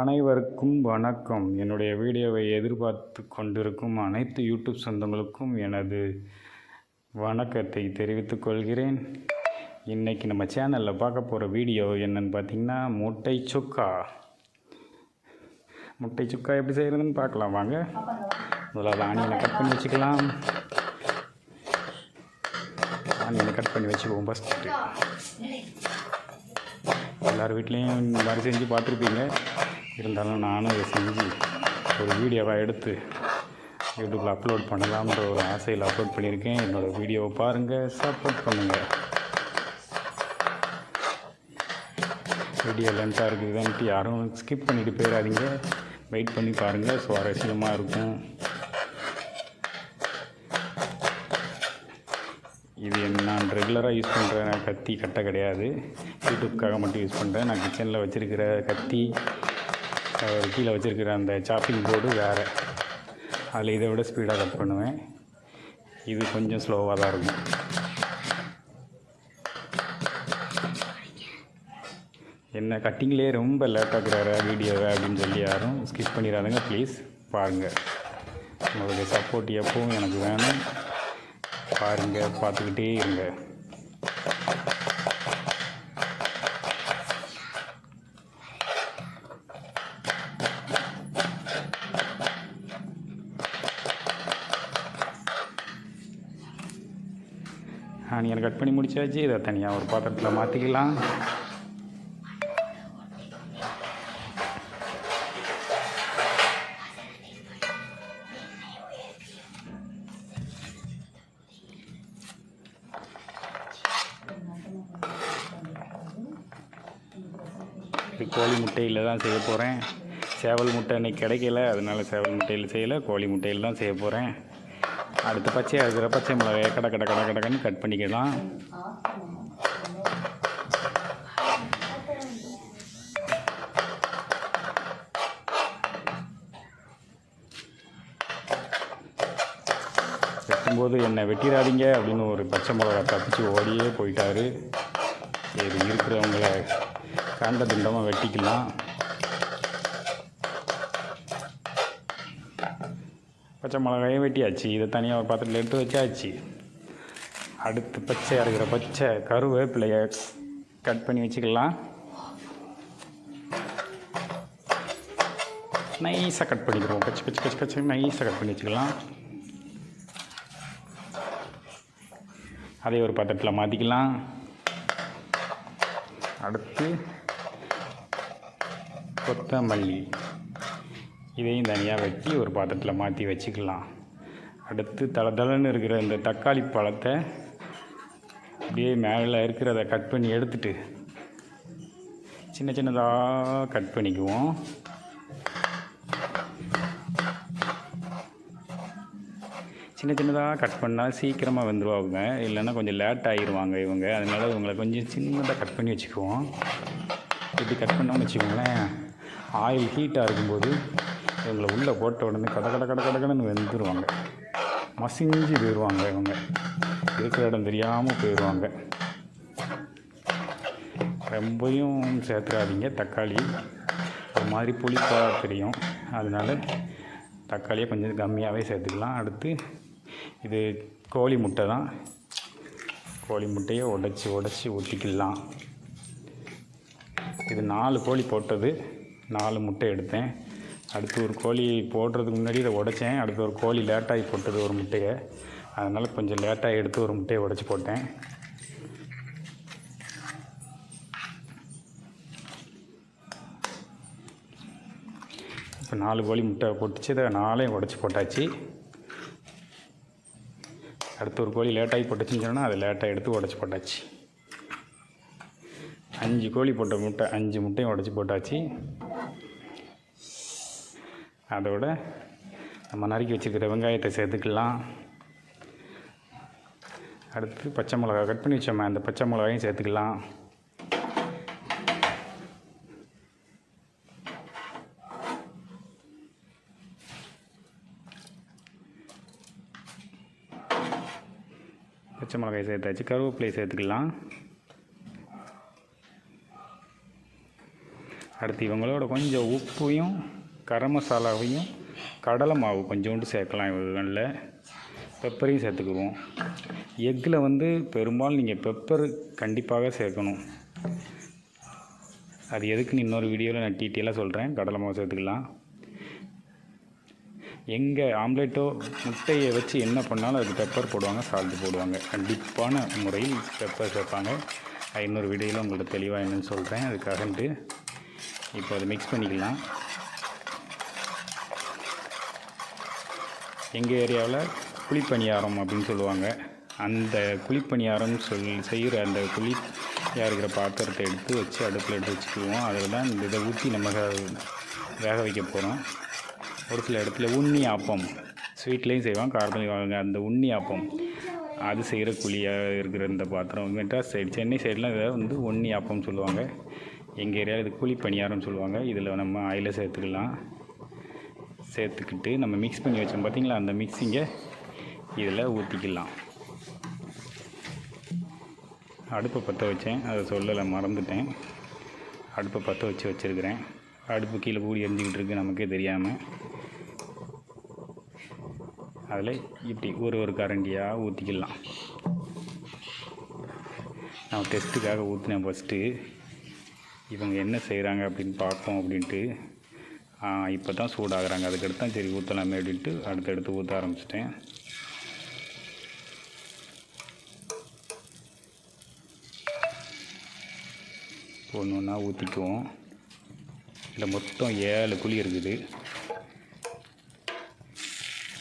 அனைவருக்கும் வணக்கம். என்னுடைய வீடியோவை எதிர்பார்த்து கொண்டிருக்கும் அனைத்து யூடியூப் சொந்தங்களுக்கும் எனது வணக்கத்தை தெரிவித்துக் கொள்கிறேன். இன்றைக்கி நம்ம சேனலில் பார்க்க போகிற வீடியோ என்னன்னு பார்த்தீங்கன்னா முட்டை சுக்கா. முட்டை சுக்கா எப்படி செய்கிறதுன்னு பார்க்கலாம். வாங்க. முதல்ல ஆனியனை கட் பண்ணி வச்சுக்கலாம். ஆனியனை கட் பண்ணி வச்சுக்குவோம் ஃபஸ்ட்டு எல்லார் வீட்லேயும் இந்த மாதிரி செஞ்சு பார்த்துருப்பீங்க. இருந்தாலும் நானும் இதை செஞ்சு ஒரு வீடியோவாக எடுத்து யூடியூப்பில் அப்லோட் பண்ணலாம்ன்ற ஒரு ஆசையில் அப்லோட் பண்ணியிருக்கேன். என்னோடய வீடியோவை பாருங்கள் சப்போர்ட் பண்ணுங்கள் வீடியோ லென்த்தாக இருக்குதுன்ட்டு யாரும் ஸ்கிப் பண்ணிவிட்டு போயிடாதீங்க. வெயிட் பண்ணி பாருங்கள் சுவாரஸ்யமாக இருக்கும். இது நான் ரெகுலராக யூஸ் பண்ணுற கத்தி கட்டை கிடையாது. யூடியூப்காக மட்டும் யூஸ் பண்ணுறேன் நான் கிச்சனில் வச்சுருக்கிற கத்தி கீழே வச்சுருக்கிற அந்த சாப்பிங் போர்டு வேறு. அதில் இதை விட ஸ்பீடாக கட் பண்ணுவேன். இது கொஞ்சம் ஸ்லோவாக தான் இருக்கும். என்ன கட்டிங்லேயே ரொம்ப லேட்டாக்குறாரு வீடியோவை அப்படின்னு சொல்லி யாரும் ஸ்கிப் பண்ணிடாதுங்க. ப்ளீஸ் பாருங்கள் உங்களுடைய சப்போர்ட் எப்பவும் எனக்கு வேணும். பாருங்கள் பார்த்துக்கிட்டே இருங்க. ஆனியன் கட் பண்ணி முடிச்சாச்சு. இதை தனியாக ஒரு பாத்திரத்தில் மாற்றிக்கலாம் இது கோழி முட்டையில் தான் செய்ய போகிறேன் சேவல் முட்டை இன்னைக்கு கிடைக்கல. அதனால் சேவல் முட்டையில் செய்யலை. கோழி முட்டையில் தான் செய்ய போகிறேன் அடுத்த பச்சையாக இருக்கிற பச்சை மிளகாய் கட கட கட கடைன்னு கட் பண்ணிக்கலாம். வெட்டும்போது என்னை வெட்டிடாதீங்க அப்படின்னு ஒரு பச்சை மிளகா தப்பிச்சு ஓடியே போயிட்டாரு. சரி இருக்கிறவங்கள கண்ட துண்டமாக வெட்டிக்கலாம். பச்சை மிளகாயும் வெட்டியாச்சு. இதை தனியாக ஒரு பாத்திரத்தில் எடுத்து வச்சாச்சு. அடுத்து பச்சை இருக்கிற பச்சை கருவேப்பிலையை கட் பண்ணி வச்சுக்கலாம். நைஸாக கட் பண்ணிக்கிறோம். பச்சை பச்சை பச்சை பச்சை நைஸாக கட் பண்ணி வச்சுக்கலாம். அதை ஒரு பாத்திரத்தில் மாற்றிக்கலாம் அடுத்து கொத்தமல்லி இதையும் தனியாக வெட்டி ஒரு பாத்திரத்தில் மாற்றி வச்சுக்கலாம். அடுத்து தள தளன்னு இருக்கிற இந்த தக்காளி பழத்தை அப்படியே மேலே இருக்கிறத கட் பண்ணி எடுத்துட்டு சின்ன சின்னதாக கட் பண்ணிக்குவோம். சின்ன சின்னதாக கட் பண்ணால் சீக்கிரமாக வந்துடுவாங்க இல்லைன்னா கொஞ்சம் லேட் ஆகிடுவாங்க இவங்க. அதனால் இவங்களை கொஞ்சம் சின்னதாக கட் பண்ணி வச்சுக்குவோம். இப்படி கட் பண்ணோம்னு வச்சுக்கோங்களேன். ஆயில் ஹீட்டாக இருக்கும்போது இவங்களை உள்ளே போட்ட உடனே கட கட கட கட வெந்துருவாங்க. மசிஞ்சு போயிடுவாங்க இவங்க. இருக்கிற இடம் தெரியாமல் போயிடுவாங்க. ரொம்பையும் சேர்த்துக்காதீங்க தக்காளி ஒரு மாதிரி புளிப்பாக தெரியும். அதனால தக்காளியை கொஞ்சம் கம்மியாகவே சேர்த்துக்கலாம். அடுத்து இது கோழி முட்டை தான். கோழி முட்டையை உடச்சி உடச்சி ஊற்றிக்கலாம் இது நாலு கோழி போட்டது. நாலு முட்டை எடுத்தேன். அடுத்து ஒரு கோழி போடுறதுக்கு முன்னாடி இதை உடைச்சேன். அடுத்து ஒரு கோழி லேட்டாகி போட்டது ஒரு முட்டையை. அதனால் கொஞ்சம் லேட்டாக எடுத்து ஒரு முட்டையை உடச்சி போட்டேன். இப்போ நாலு கோழி முட்டை போட்டுச்சு. இதை நாளையும் உடச்சி போட்டாச்சு. அடுத்து ஒரு கோழி லேட்டாகி போட்டுச்சுன்னு சொன்னால் அதை லேட்டாக எடுத்து உடச்சி போட்டாச்சு. அஞ்சு கோழி போட்ட முட்டை அஞ்சு முட்டையும் உடச்சி போட்டாச்சு. அதோட நம்ம நறுக்கி வச்சுருக்கிற வெங்காயத்தை சேர்த்துக்கலாம். அடுத்து பச்சை மிளகா கட் பண்ணி வச்சோமே அந்த பச்சை மிளகாயும் சேர்த்துக்கலாம். பச்சை மிளகாய் சேர்த்தாச்சு கருவேப்பிலை சேர்த்துக்கலாம். அடுத்து இவங்களோட கொஞ்சம் உப்பையும் கரம் மசாலாவையும் கடலை மாவு கொஞ்சோண்டு சேர்க்கலாம் இவங்களில் பெப்பரையும் சேர்த்துக்குவோம். எக்கில் வந்து பெரும்பாலும் நீங்கள் பெப்பர் கண்டிப்பாக சேர்க்கணும். அது எதுக்குன்னு இன்னொரு வீடியோவில் நான் டீட்டெயிலாக சொல்கிறேன் கடலை மாவு சேர்த்துக்கலாம். எங்கே ஆம்லேட்டோ முட்டையை வச்சு என்ன பண்ணாலும் அதுக்கு பெப்பர் போடுவாங்க சால்ட்டு போடுவாங்க. கண்டிப்பான முறையில் பெப்பர் சேர்ப்பாங்க. ஐநூறு இன்னொரு வீடியோவில் உங்கள்கிட்ட தெளிவாக என்னன்னு சொல்கிறேன் அதுக்காகன்ட்டு இப்போ அதை மிக்ஸ் பண்ணிக்கலாம். எங்கள் ஏரியாவில் குழிப்பணியாரம் அப்படின்னு சொல்லுவாங்க. அந்த குழிப்பணியாரம் சொல் செய்கிற அந்த குழியாக இருக்கிற பாத்திரத்தை எடுத்து வச்சு அடுப்பில் எடுத்து வச்சுக்குவோம். அதில் தான் இந்த இதை ஊற்றி நம்ம வேக வைக்க போகிறோம் ஒரு சில இடத்துல உண்ணி ஆப்பம் ஸ்வீட்லேயும் செய்வாங்க காரத்துலையும் வாங்க அந்த உண்ணி ஆப்பம் அது செய்கிற குழியாக இருக்கிற இந்த பாத்திரம் மெட்ராஸ் சைடு சென்னை சைடெலாம் இதை வந்து உண்ணி ஆப்பம் சொல்லுவாங்க. எங்கள் ஏரியாவில் இது குழி பணியாரம்னு சொல்லுவாங்க. இதில் நம்ம ஆயில சேர்த்துக்கலாம். சேர்த்துக்கிட்டு நம்ம மிக்ஸ் பண்ணி வச்சோம் பார்த்திங்களா அந்த மிக்ஸிங்கை இதில் ஊற்றிக்கலாம் அடுப்பை பற்ற வச்சேன். அதை சொல்லலை மறந்துட்டேன். அடுப்பை பற்ற வச்சு வச்சுருக்கிறேன். அடுப்பு கீழே கூடி எரிஞ்சிக்கிட்டு இருக்கு நமக்கே தெரியாமல் அதில் இப்படி ஒரு ஒரு கரண்டியாக ஊற்றிக்கலாம் நான் டெஸ்ட்டுக்காக ஊற்றினேன் ஃபஸ்ட்டு இவங்க என்ன செய்கிறாங்க அப்படின்னு பார்ப்போம் அப்படின்ட்டு. இப்போ தான் சூடாகிறாங்க. அதுக்கடுத்து தான் சரி ஊற்றலாமே அப்படின்ட்டு அடுத்தடுத்து ஊற்ற ஆரம்பிச்சிட்டேன். ஒன்று ஒன்றா ஊற்றிக்குவோம் இதில் மொத்தம் ஏழு குழி இருக்குது.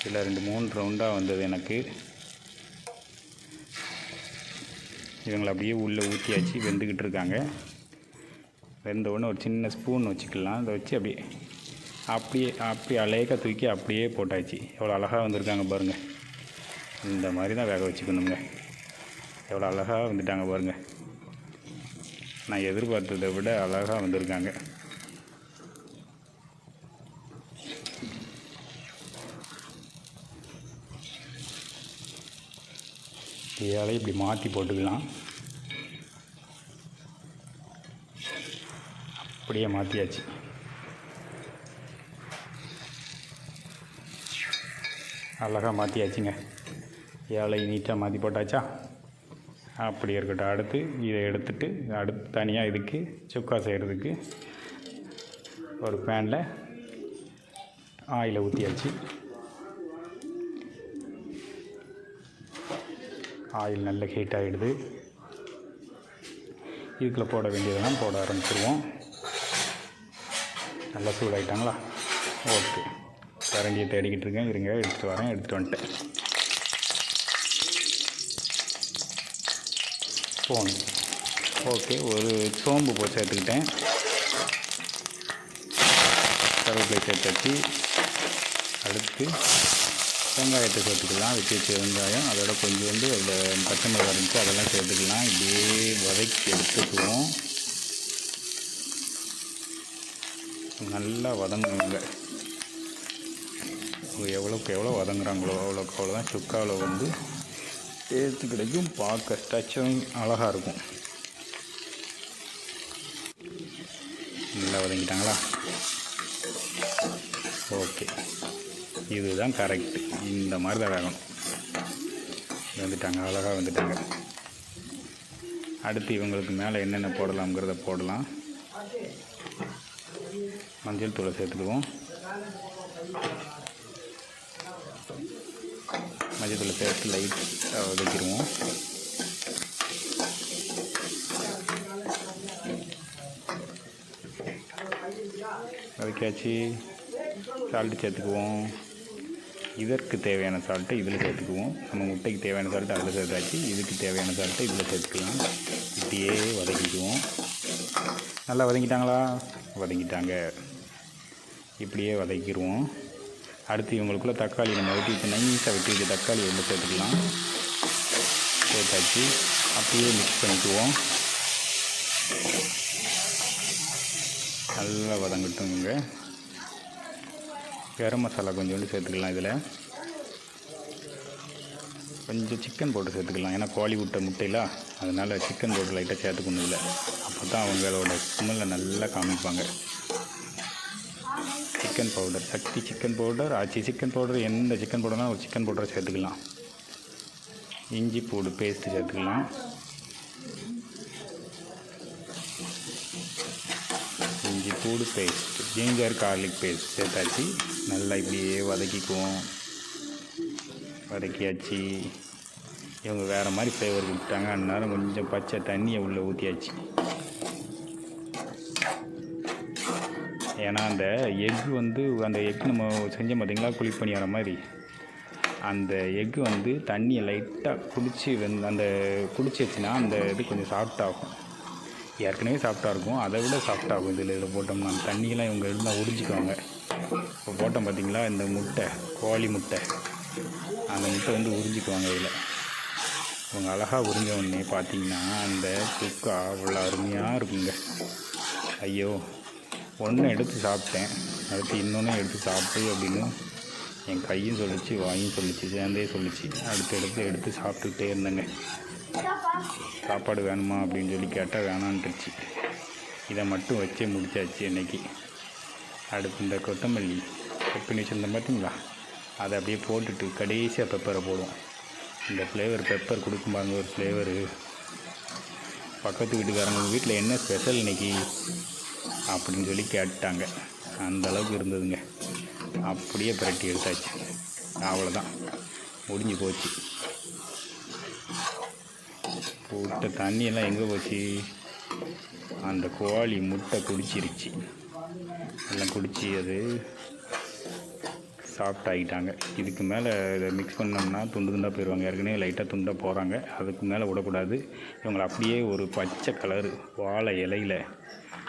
இதில் ரெண்டு மூணு ரவுண்டாக வந்தது எனக்கு. இவங்களை அப்படியே உள்ளே ஊற்றியாச்சு வெந்துக்கிட்டு இருக்காங்க. வெந்த உடனே ஒரு சின்ன ஸ்பூன் வச்சுக்கலாம். அதை வச்சு அப்படியே அப்படியே அப்படி அலேக்காக தூக்கி அப்படியே போட்டாச்சு. எவ்வளோ அழகாக வந்திருக்காங்க பாருங்கள் இந்த மாதிரி தான் வேக வச்சுக்கணுங்க. எவ்வளோ அழகாக வந்துட்டாங்க பாருங்கள் நான் எதிர்பார்த்ததை விட அழகாக வந்திருக்காங்க. இதால் இப்படி மாற்றி போட்டுக்கலாம். அப்படியே மாற்றியாச்சு அழகாக மாற்றியாச்சுங்க ஏழை நீட்டாக மாற்றி போட்டாச்சா? அப்படி இருக்கட்டும். அடுத்து இதை எடுத்துட்டு அடுத்து தனியாக இதுக்கு சுக்கா செய்கிறதுக்கு ஒரு பேனில் ஆயிலை ஊற்றியாச்சு ஆயில் நல்ல ஹீட் ஆகிடுது இதுக்குள்ளே போட வேண்டியதெல்லாம் போட ஆரம்பிச்சிருவோம். நல்லா சூடாயிட்டாங்களா? ஓகே. கரண்டியை தேடிக்கிட்டு இருக்கேன். இருங்க எடுத்துகிட்டு வரேன் எடுத்துகிட்டு வந்துட்டேன். ஸ்பூன் ஓகே ஒரு சோம்பு போய் சேர்த்துக்கிட்டேன். கருவேப்பிலை சேர்த்தாச்சு அடுத்து வெங்காயத்தை சேர்த்துக்கலாம். வச்சு வச்ச வெங்காயம் அதோட கொஞ்சம் வந்து அதில் பச்சை மிளகா இருந்துச்சு அதெல்லாம் சேர்த்துக்கலாம். இப்படியே வதக்கி எடுத்துக்குவோம். நல்லா வதங்குங்க எவ்வளோக்கு எவ்வளோ வதங்குறாங்களோ அவ்வளோக்கு அவ்வளோ தான் சுக்காவில் வந்து டேஸ்ட்டு கிடைக்கும் பார்க்க டச்சும் அழகாக இருக்கும். நல்லா வதங்கிட்டாங்களா? ஓகே. இதுதான் கரெக்ட் இந்த மாதிரி தான் வேகணும். வந்துட்டாங்க அழகாக வந்துட்டாங்க. அடுத்து இவங்களுக்கு மேலே என்னென்ன போடலாம்ங்கிறத போடலாம். மஞ்சள் தூளை சேர்த்துக்குவோம். மஞ்சத்தூளை சேர்த்து லைட்டாக வதக்கிடுவோம் வதக்கியாச்சு. சால்ட்டு சேர்த்துக்குவோம். இதற்கு தேவையான சால்ட்டை இதில் சேர்த்துக்குவோம். நம்ம முட்டைக்கு தேவையான சால்ட்டு அதில் சேர்த்தாச்சு. இதுக்கு தேவையான சால்ட்டை இதில் சேர்த்துக்கலாம். இப்படியே வதக்கிக்குவோம். நல்லா வதங்கிட்டாங்களா? வதங்கிட்டாங்க. இப்படியே வதக்கிடுவோம் அடுத்து இவங்களுக்குள்ள தக்காளி நம்ம வெட்டி வச்சு நைஸாக வெட்டி வச்சு தக்காளி உள்ள சேர்த்துக்கலாம். சேர்த்தாச்சு. அப்படியே மிக்ஸ் பண்ணிக்குவோம். நல்லா வதங்கட்டுங்க கரம் மசாலா கொஞ்சோண்டு சேர்த்துக்கலாம் இதில். கொஞ்சம் சிக்கன் போட்டு சேர்த்துக்கலாம். ஏன்னா கோழி விட்ட முட்டையில அதனால் சிக்கன் போட்டு லைட்டாக சேர்த்துக்கணும் இல்லை அப்போ தான் அவங்களோட ஸ்மெல்லை நல்லா காமிப்பாங்க. Chicken powder Sakthi chicken powder Aachi chicken powder எந்த சிக்கன் பவுடர்னா ஒரு சிக்கன் பவுடரை சேர்த்துக்கலாம். இஞ்சி பூடு பேஸ்ட்டு சேர்த்துக்கலாம். இஞ்சி பூடு பேஸ்ட் ஜிஞ்சர் கார்லிக் பேஸ்ட் சேர்த்தாச்சு. நல்லா இப்படியே வதக்கிக்குவோம். வதக்கியாச்சு. இவங்க வேறு மாதிரி ஃப்ளேவர் கொடுத்தாங்க அந்நேரம் கொஞ்சம் பச்சை தண்ணியை உள்ளே ஊற்றியாச்சு ஏன்னா அந்த எக்கு வந்து அந்த எக் நம்ம செஞ்சோம் பார்த்தீங்களா குழிப்பணியார மாதிரி. அந்த எக்கு வந்து தண்ணியை லைட்டாக குடிச்சு வெந் அந்த குடிச்சிச்சுன்னா அந்த இது கொஞ்சம் சாஃப்டாகும் ஏற்கனவே சாஃப்டாக இருக்கும். அதை விட சாஃப்டாகும் இதில். இதில் போட்டோம்னா அந்த தண்ணியெல்லாம் இவங்க இருந்தால் உறிஞ்சிக்குவாங்க. இப்போ போட்டோம் பார்த்தீங்களா இந்த முட்டை கோழி முட்டை. அந்த முட்டை வந்து உறிஞ்சிக்குவாங்க இதில். அவங்க அழகாக உறிஞ்ச உடனே பார்த்தீங்கன்னா அந்த குக்கா அவ்வளோ அருமையாக இருக்குங்க. ஐயோ. ஒன்று எடுத்து சாப்பிட்டேன். அடுத்து இன்னொன்று எடுத்து சாப்பிட்டு அப்படின்னு என் கையும் சொல்லிச்சு வாயும் சொல்லிச்சு சேர்ந்தே சொல்லிச்சு. அடுத்து எடுத்து எடுத்து சாப்பிட்டுக்கிட்டே இருந்தேங்க. சாப்பாடு வேணுமா அப்படின்னு சொல்லி கேட்டால் வேணான்ட்டுச்சு. இதை மட்டும் வச்சே முடிச்சாச்சு இன்றைக்கி அடுத்து இந்த கொத்தமல்லி கொப்பினி வச்சுருந்தேன் பார்த்தீங்களா? அதை அப்படியே போட்டுட்டு கடைசியாக பெப்பரை போடுவோம். இந்த ஃப்ளேவர் பெப்பர் கொடுக்கும் பாருங்க ஒரு ஃப்ளேவரு பக்கத்து வீட்டுக்காரங்க வீட்டில் என்ன ஸ்பெஷல் இன்னைக்கு? அப்படின்னு சொல்லி கேட்டாங்க அந்த அளவுக்கு இருந்ததுங்க. அப்படியே பிரட்டி எடுத்தாச்சு. அவ்வளோதான் முடிஞ்சு போச்சு. போட்ட தண்ணியெல்லாம் எங்கே போச்சு? அந்த கோழி முட்டை குடிச்சிருச்சு. எல்லாம் குடிச்சு அது சாஃப்ட் ஆகிட்டாங்க. இதுக்கு மேலே இதை மிக்ஸ் பண்ணோம்னா துண்டு துண்டாக போயிடுவாங்க. ஏற்கனவே லைட்டாக துண்டாக போகிறாங்க அதுக்கு மேலே விடக்கூடாது. இவங்களை அப்படியே ஒரு பச்சை கலரு வாழை இலையில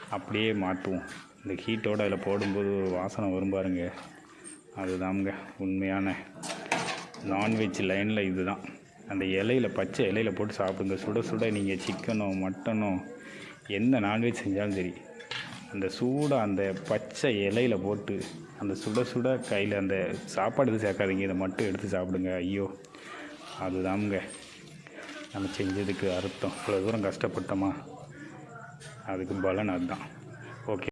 அப்படியே மாற்றுவோம். இந்த ஹீட்டோடு அதில் போடும்போது ஒரு வாசனை வரும் பாருங்க. அதுதாங்க உண்மையான நான்வெஜ் லைனில் இதுதான். அந்த இலையில பச்சை இலையில போட்டு சாப்பிடுங்க. சுட சுட நீங்கள் சிக்கனோ மட்டனோ எந்த நான்வெஜ் செஞ்சாலும் சரி அந்த சூடாக அந்த பச்சை இலையில போட்டு அந்த சுட சுட கையில் அந்த சாப்பாடு எதுவும் சேர்க்காதீங்க. இதை மட்டும் எடுத்து சாப்பிடுங்க. ஐயோ அதுதாங்க நம்ம செஞ்சதுக்கு அர்த்தம். இவ்வளோ தூரம் கஷ்டப்பட்டோமா? அதுக்கு பலன் அதுதான். ஓகே